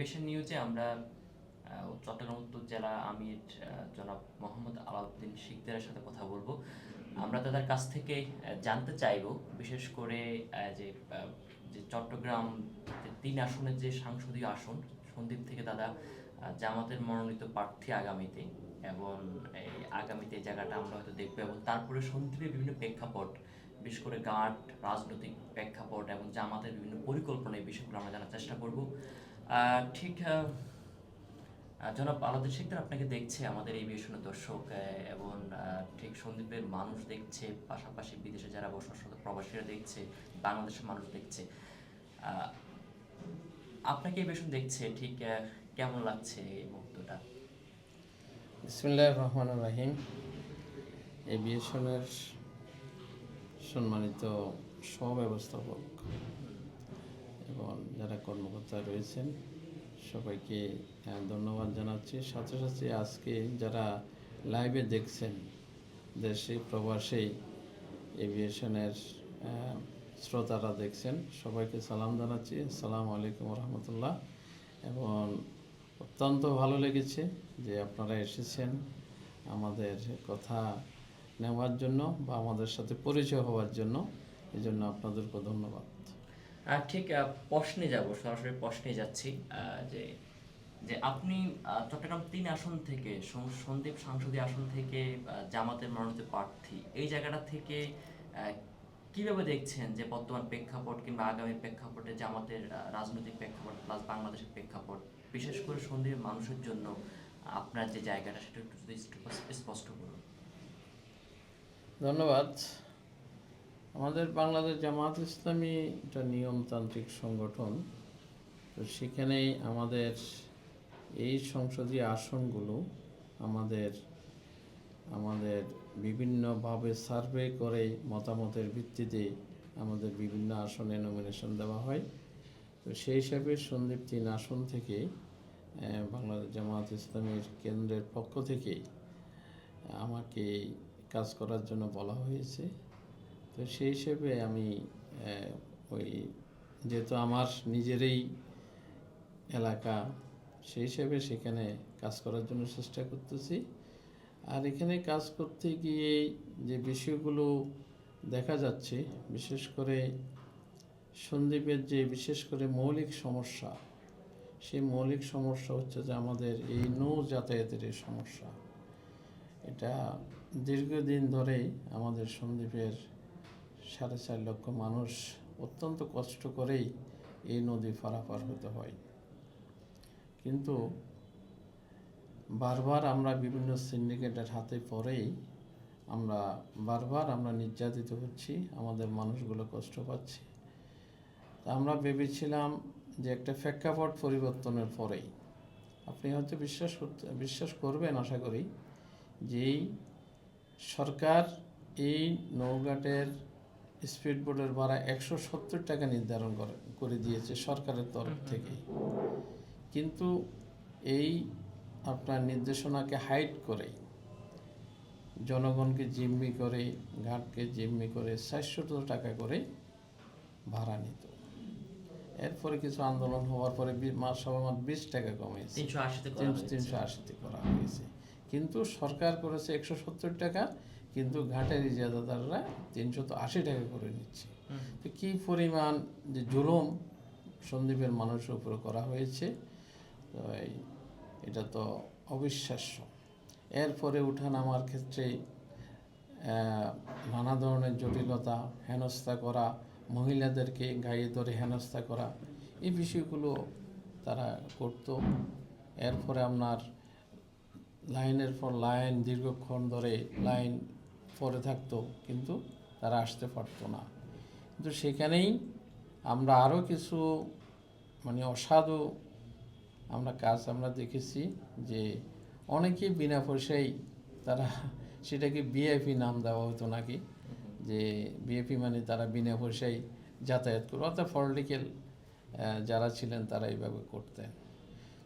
বিষয় নিউজে আমরা চট্টগ্রাম, উত্তর জেলা আমির জনাব মোহাম্মদ আলাউদ্দিন শিকদারের সাথে কথা বলব। আমরা তাদের কাছ থেকে জানতে চাইব, বিশেষ করে যে যে চট্টগ্রাম তিন আসনের যে সাংসদীয় আসন, সন্দীপ থেকে দাদা জামাতের মনোনীত প্রার্থী আগামীতে এবং এই আগামীতে জায়গাটা আমরা হয়তো দেখব এবং তারপরে সন্দীপের বিভিন্ন প্রেক্ষাপট, বিশেষ করে গাঁট, রাজনৈতিক প্রেক্ষাপট এবং জামাতের বিভিন্ন পরিকল্পনা এই বিষয়গুলো আমরা জানার চেষ্টা করব। ঠিক জনাব আলাদুল শিকদার আপনাকে দেখছে, আমাদের এই বিষয়ের দর্শক এবং ঠিক সন্দীপের মানুষ দেখছে, পাশাপাশি বিদেশে যারা বসবাসরত প্রবাসীরা দেখছে, বাংলাদেশের মানুষ দেখছে। আপনাকে এই বিষয় দেখছে, ঠিক কেমন লাগছে এই মুহূর্তটা? বিসমুল্লাহ রহমান রাহিম। এভিয়েশনের সম্মানিত সহব্যবস্থাপক এবং যারা কর্মকর্তা রয়েছেন, সবাইকে ধন্যবাদ জানাচ্ছি। সাথে সাথে আজকে যারা লাইভে দেখছেন, দেশে প্রবাসী এভিয়েশনের শ্রোতারা দেখছেন, সবাইকে সালাম জানাচ্ছি। সালাম আলাইকুম রহমতুল্লাহ এবং অত্যন্ত ভালো লেগেছে যে আপনারা এসেছেন আমাদের কথা নেওয়ার জন্য বা আমাদের সাথে পরিচয় হওয়ার জন্য। এই জন্য আপনাদেরকে ধন্যবাদ। ঠিক প্রশ্নে যাব, সরাসরি প্রশ্নে যাচ্ছি যে যে আপনি চট্টগ্রাম তিন আসন থেকে সন্দীপ সংসদীয় আসন থেকে জামাতের মনোনীত প্রার্থী, এই জায়গাটা থেকে কীভাবে দেখছেন যে বর্তমান প্রেক্ষাপট কিংবা আগামী প্রেক্ষাপটে জামাতের রাজনৈতিক প্রেক্ষাপট প্লাস বাংলাদেশের প্রেক্ষাপট, বিশেষ করে সন্দীপের মানুষের জন্য, আপনার যে জায়গাটা সেটা একটু স্পষ্ট করুন। ধন্যবাদ। আমাদের বাংলাদেশ জামাত ইসলামী একটা নিয়মতান্ত্রিক সংগঠন। তো সেখানেই আমাদের এই সংসদীয় আসনগুলো আমাদের আমাদের বিভিন্নভাবে সার্ভে করে মতামতের ভিত্তিতে আমাদের বিভিন্ন আসনে নমিনেশন দেওয়া হয়। তো সেই হিসাবে সন্দীপ তিন আসন থেকে বাংলাদেশ জামাত ইসলামীর কেন্দ্রের পক্ষ থেকেই আমাকে কাজ করার জন্য বলা হয়েছে। তো সেই হিসেবে আমি ওই যেহেতু আমার নিজেরই এলাকা, সেই হিসেবে সেখানে কাজ করার জন্য চেষ্টা করতেছি। আর এখানে কাজ করতে গিয়ে যে বিষয়গুলো দেখা যাচ্ছে, বিশেষ করে সন্দীপের যে বিশেষ করে মৌলিক সমস্যা, সেই মৌলিক সমস্যা হচ্ছে যে আমাদের এই নৌ যাতায়াতের এই সমস্যা। এটা দীর্ঘদিন ধরেই আমাদের সন্দ্বীপের সাড়ে চার লক্ষ মানুষ অত্যন্ত কষ্ট করেই এই নদী পারাপার হতে হয়। কিন্তু বারবার আমরা বিভিন্ন সিন্ডিকেটের হাতে পড়েই আমরা বারবার আমরা নির্যাতিত হচ্ছি, আমাদের মানুষগুলো কষ্ট পাচ্ছি। তা আমরা ভেবেছিলাম যে একটা প্রেক্ষাপট পরিবর্তনের পরেই। আপনি হয়তো বিশ্বাস করতে, বিশ্বাস করবেন আশা করি যেই সরকার এই নৌঘাটের স্পিড বোটের ভাড়া একশো সত্তর টাকা নির্ধারণ করে করে দিয়েছে সরকারের তরফ থেকে কিন্তু এই আপনার নির্দেশনাকে হাইড করে জনগণকে জিম্মি করে ঘাটকে জিম্মি করে চারশো টাকা করে ভাড়া নিত। এরপরে কিছু আন্দোলন হওয়ার পরে মাস সবার বিশ টাকা হয়েছে। তিনশো আশিতে করা হয়েছে। কিন্তু সরকার করেছে একশো সত্তর টাকা কিন্তু ঘাটের ইজাদাদাররা তিনশো তো আশি টাকা করে নিচ্ছে। তো কী পরিমাণ যে জুলুম সন্দীপের মানুষের উপরে করা হয়েছে তো এই এটা তো অবিশ্বাস্য। এরপরে উঠান আমার ক্ষেত্রে নানা ধরনের জটিলতা হেনস্থা করা মহিলাদেরকে গায়ে ধরে হেনস্থা করা এই বিষয়গুলো তারা করত। এরপরে আপনার লাইনের পর লাইন দীর্ঘক্ষণ ধরে লাইন পরে থাকতো, কিন্তু তারা আসতে পারতো না। কিন্তু সেখানেই আমরা আরও কিছু মানে অসাধু আমরা কাজ আমরা দেখেছি যে অনেকেই বিনা পয়সায় তারা সেটাকে বিএপি নাম দেওয়া হতো নাকি, যে বিএপি মানে তারা বিনা পয়সায় যাতায়াত করবে অর্থাৎ পলিটিক্যাল যারা ছিলেন তারা এইভাবে করতেন।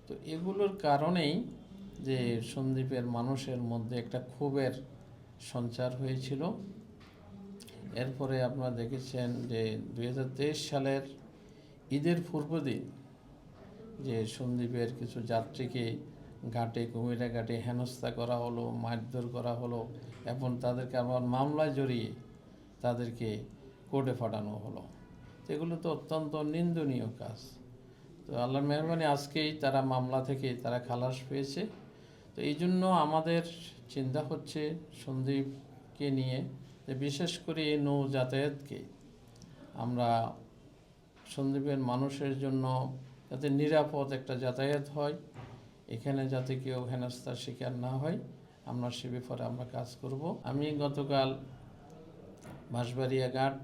তো এগুলোর কারণেই যে সন্দীপের মানুষের মধ্যে একটা ক্ষোভের সঞ্চার হয়েছিল। এরপরে আপনারা দেখেছেন যে দু হাজার তেইশ সালের ঈদের পূর্বদিন যে সন্দীপের কিছু যাত্রীকে ঘাটে কুমিরা ঘাটে হেনস্থা করা হলো, মারধর করা হলো এবং তাদেরকে আবার মামলায় জড়িয়ে তাদেরকে কোর্টে পাঠানো হলো। এগুলো তো অত্যন্ত নিন্দনীয় কাজ। তো আল্লাহর মেহরবানি আজকেই তারা মামলা থেকে তারা খালাস পেয়েছে। তো এই জন্য আমাদের চিন্তা হচ্ছে সন্দীপকে নিয়ে যে বিশেষ করে এই নৌ যাতায়াতকে আমরা সন্দীপের মানুষের জন্য যাতে নিরাপদ একটা যাতায়াত হয় এখানে যাতে কেউ হেনস্থার শিকার না হয় আমরা সে ব্যাপারে আমরা কাজ করব। আমি গতকাল বাঁশবাড়িয়া ঘাট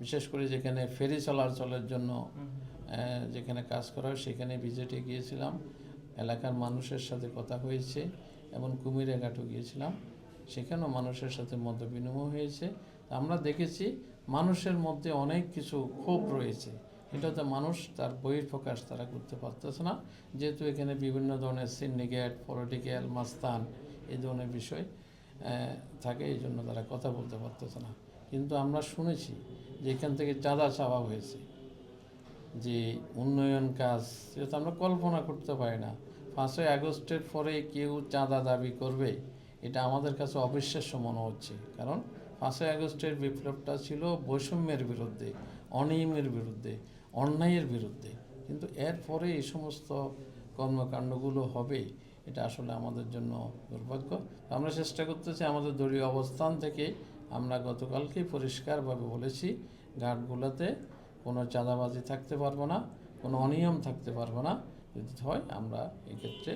বিশেষ করে যেখানে ফেরি চলাচলের জন্য যেখানে কাজ করা হয় সেখানে ভিজিটে গিয়েছিলাম। এলাকার মানুষের সাথে কথা হয়েছে। এবং কুমিরে ঘাটও গিয়েছিলাম। সেখানেও মানুষের সাথে মত বিনিময় হয়েছে। আমরা দেখেছি মানুষের মধ্যে অনেক কিছু ক্ষোভ রয়েছে। এটাতে মানুষ তার বহির প্রকাশ তারা করতে পারতেছে না। যেহেতু এখানে বিভিন্ন ধরনের সিন্ডিকেট পলিটিক্যাল মাস্তান এই ধরনের বিষয় থাকে, এই জন্য তারা কথা বলতে পারতেছে না। কিন্তু আমরা শুনেছি যে এখান থেকে চাঁদা চাওয়া হয়েছে। যে উন্নয়ন কাজ সেটা আমরা কল্পনা করতে পারি না পাঁচই আগস্টের পরে কেউ চাঁদা দাবি করবে, এটা আমাদের কাছে অবিশ্বাস্য মনে হচ্ছে। কারণ পাঁচই আগস্টের বিপ্লবটা ছিল বৈষম্যের বিরুদ্ধে, অনিয়মের বিরুদ্ধে, অন্যায়ের বিরুদ্ধে। কিন্তু এরপরে এই সমস্ত কর্মকাণ্ডগুলো হবে, এটা আসলে আমাদের জন্য দুর্ভাগ্য। আমরা চেষ্টা করতেছি আমাদের দলীয় অবস্থান থেকে, আমরা গতকালকেই পরিষ্কারভাবে বলেছি, ঘাটগুলোতে কোনো চাঁদাবাজি থাকতে পারব না, কোনো অনিয়ম থাকতে পারব না। যদি হয়, আমরা এক্ষেত্রে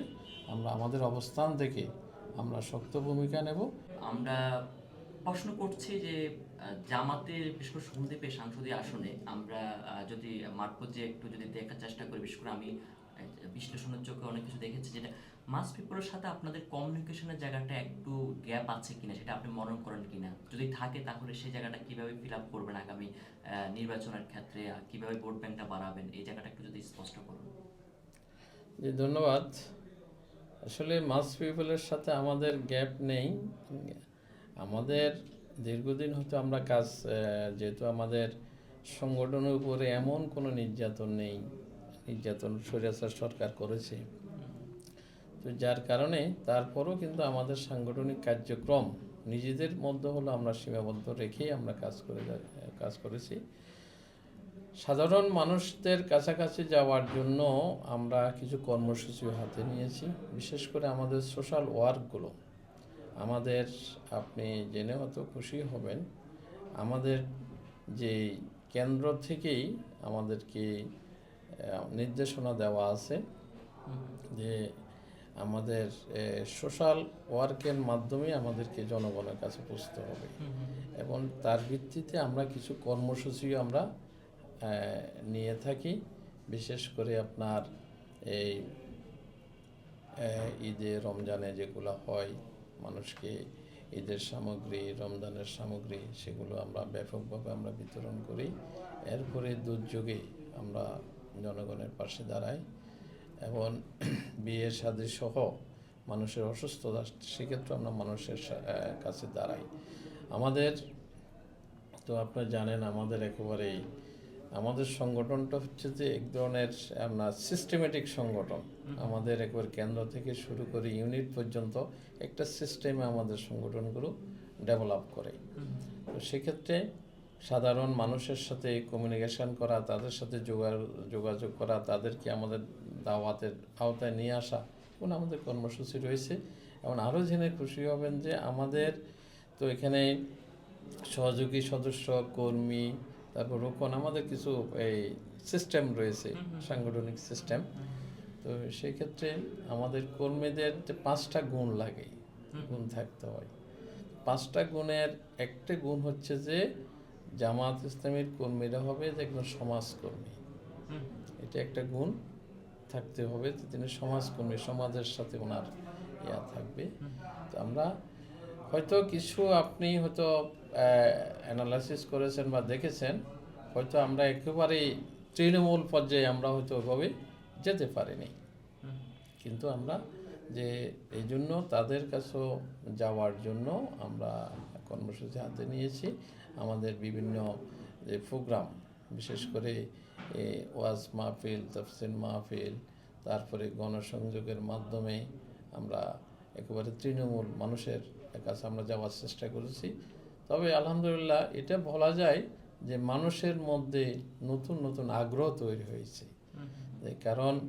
আমরা আমাদের অবস্থান থেকে আমরা শক্ত ভূমিকা নেব। আমরা প্রশ্ন করছি যে জামাতের, বিশেষ করে সন্দীপের সাংসদীয় আসনে আমরা যদি মারফত যে একটু যদি দেখার চেষ্টা করি, বিশেষ করে আমি বিশ্লেষণের চোখে অনেক কিছু দেখেছি যেটা মাস পিপলের সাথে আপনাদের কমিউনিকেশনের জায়গাটা একটু গ্যাপ আছে কিনা, সেটা আপনি মনে করেন কিনা? যদি থাকে, তাহলে সেই জায়গাটা কীভাবে ফিল আপ করবেন আগামী নির্বাচনের ক্ষেত্রে কীভাবে ভোট ব্যাংকটা বাড়াবেন? এই জায়গাটা একটু যদি স্পষ্ট করুন। জি, ধন্যবাদ। আসলে মাস পিপলের সাথে আমাদের গ্যাপ নেই। আমাদের দীর্ঘদিন হয়তো আমরা কাজ যেহেতু আমাদের সংগঠনের উপরে এমন কোনো নির্যাতন নেই, নির্যাতন স্বৈরাচার সরকার করেছে। তো যার কারণে তারপরও কিন্তু আমাদের সাংগঠনিক কার্যক্রম নিজেদের মধ্যে হলো আমরা সীমাবদ্ধ রেখেই আমরা কাজ করে কাজ করেছি। সাধারণ মানুষদের কাছাকাছি যাওয়ার জন্য আমরা কিছু কর্মসূচি হাতে নিয়েছি। বিশেষ করে আমাদের সোশ্যাল ওয়ার্কগুলো আমাদের আপনি জেনে হয়তো খুশি হবেন আমাদের যে কেন্দ্র থেকেই আমাদেরকে নির্দেশনা দেওয়া আছে যে আমাদের সোশ্যাল ওয়ার্কের মাধ্যমে আমাদেরকে জনগণের কাছে পৌঁছতে হবে। এবং তার ভিত্তিতে আমরা কিছু কর্মসূচিও আমরা নিয়ে থাকি। বিশেষ করে আপনার এই ঈদে রমজানে যেগুলো হয়, মানুষকে ঈদের সামগ্রী, রমজানের সামগ্রী, সেগুলো আমরা ব্যাপকভাবে আমরা বিতরণ করি। এরপরে দুর্যোগে আমরা জনগণের পাশে দাঁড়াই এবং বিয়ে শাদী সহ মানুষের অসুস্থতা, সেক্ষেত্রে আমরা মানুষের কাছে দাঁড়াই। আমাদের, তো আপনারা জানেন আমাদের একেবারেই আমাদের সংগঠনটা হচ্ছে যে এক ধরনের আপনার সিস্টেমেটিক সংগঠন। আমাদের একবার কেন্দ্র থেকে শুরু করে ইউনিট পর্যন্ত একটা সিস্টেমে আমাদের সংগঠনগুলো ডেভেলপ করে। তো সেক্ষেত্রে সাধারণ মানুষের সাথে কমিউনিকেশন করা তাদের সাথে যোগা- যোগাযোগ করা তাদেরকে আমাদের দাওয়াতের আওতায় নিয়ে আসা এবং আমাদের কর্মসূচি রয়েছে। এবং আরও জেনে খুশি হবেন যে আমাদের তো এখানে সহযোগী সদস্য কর্মী তারপর রোকন আমাদের কিছু এই সিস্টেম রয়েছে সাংগঠনিক সিস্টেম তো সেক্ষেত্রে আমাদের কর্মীদের যে পাঁচটা গুণ লাগে গুণ থাকতে হয়। পাঁচটা গুণের একটা গুণ হচ্ছে যে জামাত ইসলামের কর্মীরা হবে যে একজন সমাজকর্মী। এটা একটা গুণ থাকতে হবে যে তিনি সমাজকর্মী সমাজের সাথে ওনার ইয়া থাকবে। তো আমরা হয়তো কিছু আপনি হয়তো অ্যানালাইসিস করেছেন বা দেখেছেন, হয়তো আমরা একেবারেই তৃণমূল পর্যায়ে আমরা হয়তো ওভাবে যেতে পারিনি। কিন্তু আমরা যে এই জন্য তাদের কাছেও যাওয়ার জন্য আমরা কর্মসূচি হাতে নিয়েছি। আমাদের বিভিন্ন যে প্রোগ্রাম, বিশেষ করে ওয়াজ মাহফিল তফসিল মাহফিল, তারপরে গণসংযোগের মাধ্যমে আমরা একেবারে তৃণমূল মানুষের কাছে আমরা যাওয়ার চেষ্টা করেছি। তবে আলহামদুলিল্লাহ এটা বলা যায় যে মানুষের মধ্যে নতুন নতুন আগ্রহ তৈরি হয়েছে। কারণ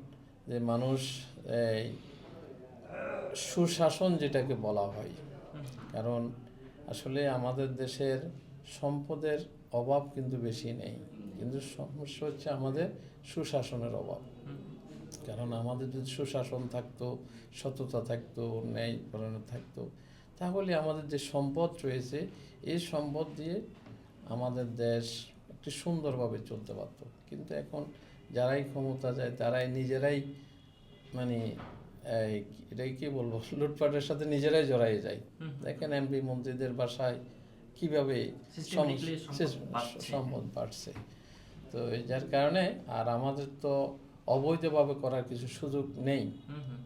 যে মানুষ এই সুশাসন যেটাকে বলা হয়। কারণ আসলে আমাদের দেশের সম্পদের অভাব কিন্তু বেশি নেই। কিন্তু সমস্যা হচ্ছে আমাদের সুশাসনের অভাব। কারণ আমাদের যদি সুশাসন থাকতো সততা থাকতো ন্যায় থাকতো তাহলে আমাদের যে সম্পদ রয়েছে এই সম্পদ দিয়ে আমাদের দেশ একটি সুন্দরভাবে চলতে পারত। কিন্তু এখন যারাই ক্ষমতা যায় তারাই নিজেরাই মানে এটাই কি বলব লুটপাটের সাথে নিজেরাই জড়াই যায়। দেখেন এমপি মন্ত্রীদের বাসায় কীভাবে সম্পদ বাড়ছে। তো যার কারণে আর আমাদের তো অবৈধভাবে করার কিছু সুযোগ নেই।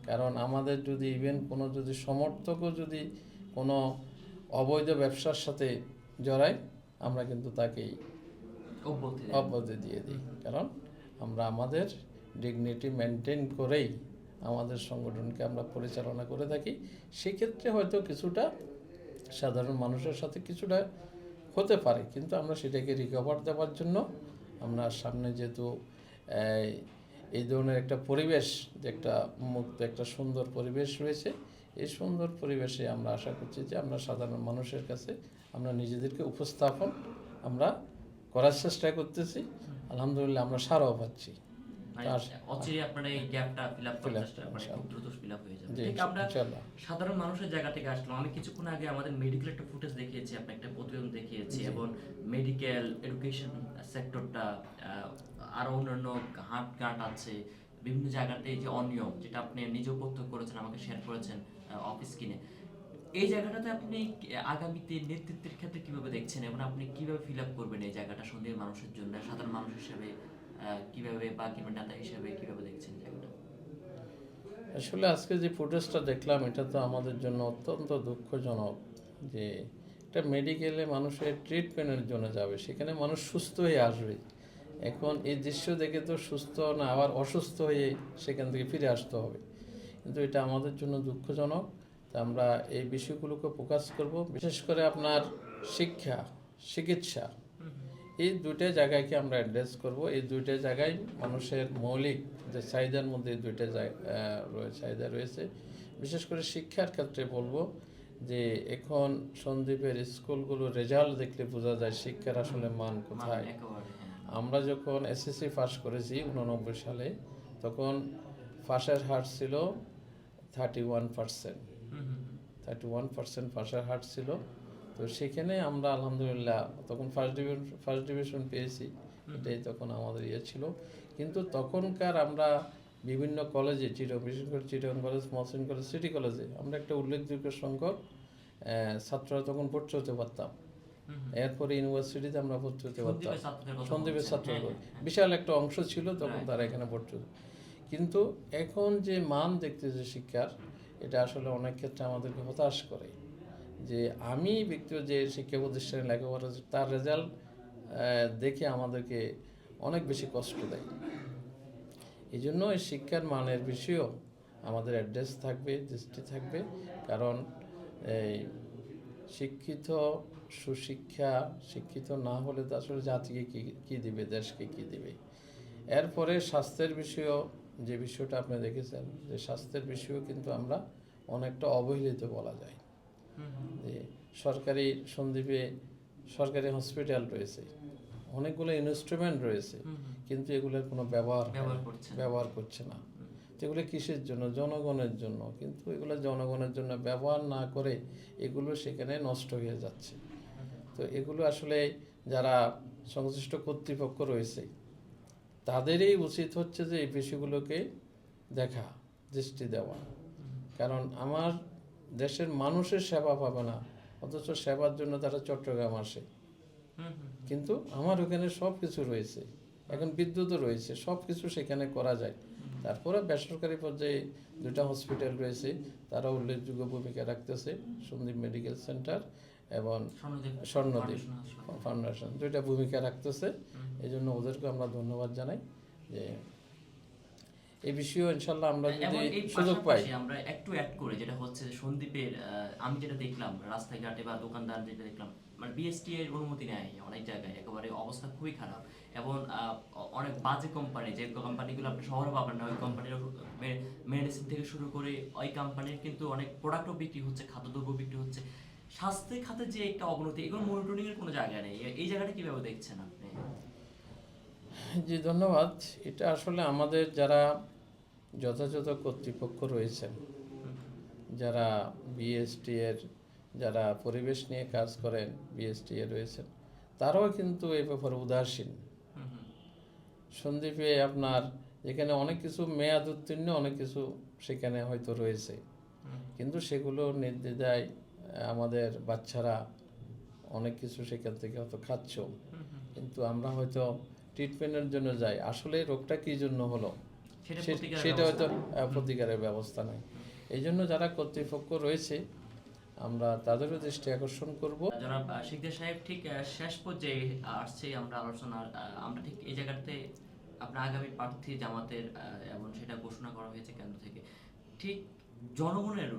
কারণ আমাদের যদি ইভেন কোনো যদি সমর্থকও যদি কোনো অবৈধ ব্যবসার সাথে জড়াই আমরা কিন্তু তাকেই অব্যাহতি দিয়ে দিই। কারণ আমরা আমাদের ডিগনিটি মেনটেন করেই আমাদের সংগঠনকে আমরা পরিচালনা করে থাকি। সেক্ষেত্রে হয়তো কিছুটা সাধারণ মানুষের সাথে কিছুটা হতে পারে কিন্তু আমরা সেটাকে রিকভার দেওয়ার জন্য আমরা সামনে যেহেতু এই, এই ধরনের একটা পরিবেশ যে একটা মুক্ত একটা সুন্দর পরিবেশ রয়েছে এই সুন্দর পরিবেশে আমরা আশা করছি যে আমরা সাধারণ মানুষের কাছে আমরা নিজেদেরকে উপস্থাপন আমরা করার চেষ্টা করতেছি। আলহামদুলিল্লাহ আমরা সারাও পাচ্ছি। মানে আপনার এই গ্যাপটা দ্রুত হয়ে যাবে। আমরা সাধারণ মানুষের জায়গা থেকে আসলাম। আমি কিছুক্ষণ আগে আমাদের মেডিকেল একটা ফুটেজ দেখিয়েছি আপনি একটা প্রতিবেদন দেখিয়েছি এবং মেডিকেল এডুকেশন সেক্টরটা আরও অন্যান্য গাট আছে। বিভিন্ন জায়গাতে যে অনিয়ম যেটা আপনি নিজেও প্রত্যক্ষ করেছেন, আমাকে শেয়ার করেছেন অফিস কিনে এই জায়গাটাতে আপনি আগামীতে নেতৃত্বের ক্ষেত্রে কীভাবে দেখছেন এবং আপনি কীভাবে ফিল আপ করবেন এই জায়গাটা সন্ধ্যের মানুষের জন্য? সাধারণ মানুষ হিসেবে কীভাবে বা কিংবা নেতা হিসেবে কীভাবে দেখছেন জায়গাটা? আসলে আজকে যে ফুটেজটা দেখলাম, এটা তো আমাদের জন্য অত্যন্ত দুঃখজনক যে একটা মেডিকেলে মানুষের ট্রিটমেন্টের জন্য যাবে, সেখানে মানুষ সুস্থ হয়ে আসবে। এখন এই দৃশ্য দেখে তো সুস্থ না আবার অসুস্থ হয়ে সেখান থেকে ফিরে আসতে হবে। কিন্তু এটা আমাদের জন্য দুঃখজনক। তা আমরা এই বিষয়গুলোকে ফোকাস করব। বিশেষ করে আপনার শিক্ষা চিকিৎসা এই দুইটা জায়গাকে আমরা অ্যাড্রেস করব। এই দুইটা জায়গায় মানুষের মৌলিক যে চাহিদার মধ্যে এই দুইটা চাহিদা রয়েছে। বিশেষ করে শিক্ষার ক্ষেত্রে বলব যে এখন সন্দীপের স্কুলগুলো রেজাল্ট দেখলে বোঝা যায় শিক্ষার আসলে মান কোথায়। আমরা যখন এসএসসি পাস করেছি উননব্বই সালে তখন পাশের হার ছিল thirty one percent. Thirty one percent পাশের হার ছিল তো সেখানে আমরা আলহামদুলিল্লাহ তখন ফার্স্ট ডিভিশন ফার্স্ট ডিভিশন পেয়েছি এটাই তখন আমাদের ইয়ে ছিল কিন্তু তখনকার আমরা বিভিন্ন কলেজে চিরং বিশেষ করে চিরং কলেজ মহসিন কলেজ সিটি কলেজে আমরা একটা উল্লেখযোগ্য সংখ্যক ছাত্ররা তখন ভর্তি হতে পারতাম। এরপরে ইউনিভার্সিটিতে আমরা ভর্তি হতে পারতাম। সন্দীপের। ছাত্র হ্যাঁ, হ্যাঁ। বিশাল একটা অংশ ছিল তখন তারা এখানে ভর্তি হতো। কিন্তু এখন যে মান দেখতেছে শিক্ষার এটা আসলে অনেক ক্ষেত্রে আমাদেরকে হতাশ করে। যে আমি ব্যক্তিগত যে শিক্ষা প্রতিষ্ঠানে লেখাপড়া তার রেজাল্ট দেখে আমাদেরকে অনেক বেশি কষ্ট দেয়। এই জন্য এই শিক্ষার মানের বিষয়েও আমাদের অ্যাড্রেস থাকবে দৃষ্টি থাকবে। কারণ এই শিক্ষিত সুশিক্ষা শিক্ষিত না হলে তো আসলে জাতিকে কি কী দিবে দেশকে কি দিবে? এরপরে স্বাস্থ্যের বিষয়েও যে বিষয়টা আপনি দেখেছেন যে স্বাস্থ্যের বিষয়েও কিন্তু আমরা অনেকটা অবহেলিত বলা যায়। যে সরকারি সন্দ্বীপে সরকারি হসপিটাল রয়েছে অনেকগুলো ইনস্ট্রুমেন্ট রয়েছে। কিন্তু এগুলোর কোনো ব্যবহার ব্যবহার করছে না। এগুলো কিসের জন্য? জনগণের জন্য। কিন্তু এগুলো জনগণের জন্য ব্যবহার না করে এগুলো সেখানে নষ্ট হয়ে যাচ্ছে। তো এগুলো আসলে যারা সংশ্লিষ্ট কর্তৃপক্ষ রয়েছে তাদেরই উচিত হচ্ছে যে এই বিষয়গুলোকে দেখা দৃষ্টি দেওয়া। কারণ আমার দেশের মানুষের সেবা পাবে না অথচ সেবার জন্য তারা চট্টগ্রাম আসে। কিন্তু আমার ওখানে সব কিছু রয়েছে এখন বিদ্যুৎও রয়েছে সব কিছু সেখানে করা যায়। তারপরে বেসরকারি পর্যায়ে দুটা হসপিটাল রয়েছে। তারা উল্লেখযোগ্য ভূমিকা রাখতেছে সন্দীপ মেডিকেল সেন্টার এবং স্বর্ণদ্বীপ। ফাউন্ডেশন দুইটা ভূমিকা রাখতেছে। এই জন্য ওদেরকে আমরা ধন্যবাদ জানাই যে এই বিষয়েও ইনশাল্লাহ আমরা যদি সুযোগ পাই। আমরা একটু অ্যাড করে যেটা হচ্ছে সন্দীপের আমি যেটা দেখলাম রাস্তাঘাটে বা দোকানদার যেটা দেখলাম মানে বিএসটি এর অনুমতি নেয় অনেক জায়গায়। একেবারে অবস্থা খুবই খারাপ। এবং অনেক বাজে কোম্পানি যে কোম্পানিগুলো আপনি শহরে পাবেন না ওই কোম্পানির মেডিসিন থেকে শুরু করে ওই কোম্পানির কিন্তু অনেক প্রোডাক্টও বিক্রি হচ্ছে খাদ্যদ্রব্য বিক্রি হচ্ছে। স্বাস্থ্য খাতে যে একটা অবনতি এগুলো মনিটরিং এর কোনো জায়গা নেই। এই জায়গাটা কীভাবে দেখছেন আপনি? জি ধন্যবাদ। এটা আসলে আমাদের যারা যথাযথ কর্তৃপক্ষ রয়েছেন যারা বিএসটি এর যারা পরিবেশ নিয়ে কাজ করেন বিএসটি এ রয়েছেন তারাও কিন্তু এই ব্যাপারে উদাসীন। সন্দীপে আপনার এখানে অনেক কিছু মেয়াদ উত্তীর্ণ অনেক কিছু সেখানে হয়তো রয়েছে। কিন্তু সেগুলো নির্দ্বিধায় আমাদের বাচ্চারা অনেক কিছু সেখান থেকে হয়তো খাচ্ছ। কিন্তু আমরা হয়তো ট্রিটমেন্টের জন্য যাই। আসলে রোগটা কি জন্য হলো? সেটা হয়তো প্রতিকারের ব্যবস্থা নেই। এই জন্য যারা কর্তৃপক্ষ রয়েছে আমরা তাদেরও দৃষ্টি আকর্ষণ করব। জনাব শিকদার সাহেব ঠিক শেষ পর্যায়ে আসছে আমরা আলোচনা আমরা ঠিক এই জায়গাতে আপনার আগামী প্রার্থী জামাতের এবং সেটা ঘোষণা করা হয়েছে কেন্দ্র থেকে। ঠিক জনগণের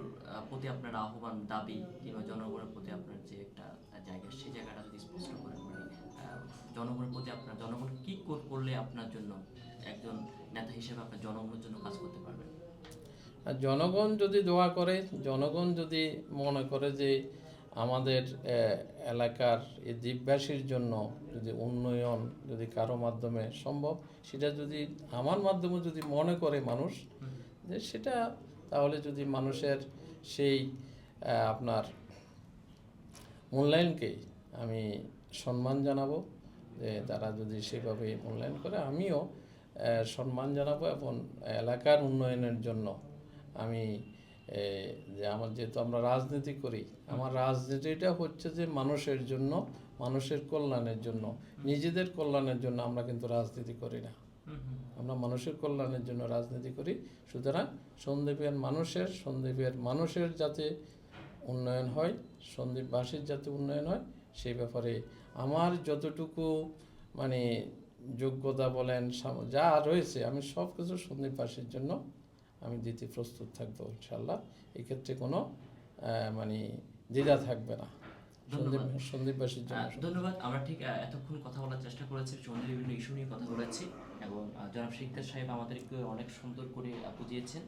প্রতি আপনার আহ্বান দাবি কিংবা জনগণের প্রতি আপনার যে একটা জায়গা সেই জায়গাটা যদি স্পষ্ট করেন মানে আহ, জনগণের প্রতি আপনার জনগণ কি করলে আপনার জন্য একজন নেতা হিসেবে আপনার জনগণের জন্য কাজ করতে পারবেন? আর জনগণ যদি দোয়া করে, জনগণ যদি মনে করে যে আমাদের এলাকার এই দ্বীপবাসীর জন্য যদি উন্নয়ন যদি কারও মাধ্যমে সম্ভব, সেটা যদি আমার মাধ্যমে যদি মনে করে মানুষ, যে সেটা তাহলে যদি মানুষের সেই আপনার মূল্যায়নকে আমি সম্মান জানাব, যে তারা যদি সেভাবে মূল্যায়ন করে, আমিও সম্মান জানাব এবং এলাকার উন্নয়নের জন্য আমি যে আমার যেহেতু আমরা রাজনীতি করি, আমার রাজনীতিটা হচ্ছে যে মানুষের জন্য, মানুষের কল্যাণের জন্য, নিজেদের কল্যাণের জন্য আমরা কিন্তু রাজনীতি করি না। আমরা মানুষের কল্যাণের জন্য রাজনীতি করি, সুতরাং সন্দীপের মানুষের সন্দীপের মানুষের যাতে উন্নয়ন হয় সন্দীপবাসীর যাতে উন্নয়ন হয়, সেই ব্যাপারে আমার যতটুকু মানে যোগ্যতা বলেন যা রয়েছে, আমি সব কিছু সন্দীপবাসীর জন্য আমি দিতে প্রস্তুত থাকব ইনশাল্লাহ এক্ষেত্রে কোনো মানে দ্বিধা থাকবে না। ধন্যবাদ। সন্দীপবাসীর জন্য ধন্যবাদ। আমরা ঠিক এতক্ষণ কথা বলার চেষ্টা করেছি সন্ধ্যে বিভিন্ন ইস্যু নিয়ে কথা বলেছি এবং জনাব শিকদার সাহেব আমাদেরকে অনেক সুন্দর করে বুঝিয়েছেন।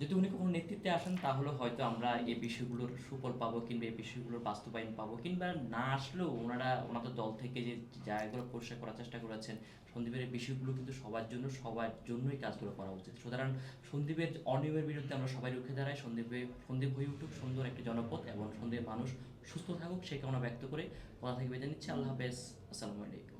যদি উনি কোনো নেতৃত্বে আসেন, তাহলে হয়তো আমরা এই বিষয়গুলোর সুফল পাবো কিংবা এই বিষয়গুলোর বাস্তবায়ন পাবো। কিংবা না আসলেও ওনারা, ওনাদের দল থেকে যে জায়গাগুলো পরিষ্কার করার চেষ্টা করেছেন, সন্দীপের এই বিষয়গুলো কিন্তু সবার জন্য, সবার জন্যই কাজগুলো করা উচিত। সুতরাং সন্দীপের অনিয়মের বিরুদ্ধে আমরা সবাই রুখে দাঁড়াই। সন্দীপে, সন্দীপ হয়ে উঠুক, সুন্দর একটি জনপদ এবং সন্দীপের মানুষ সুস্থ থাকুক সেই কামনা ব্যক্ত করে কথা থেকে বেঁধে নিচ্ছি। আল্লাহ হাফেজ। আসসালামু আলাইকুম।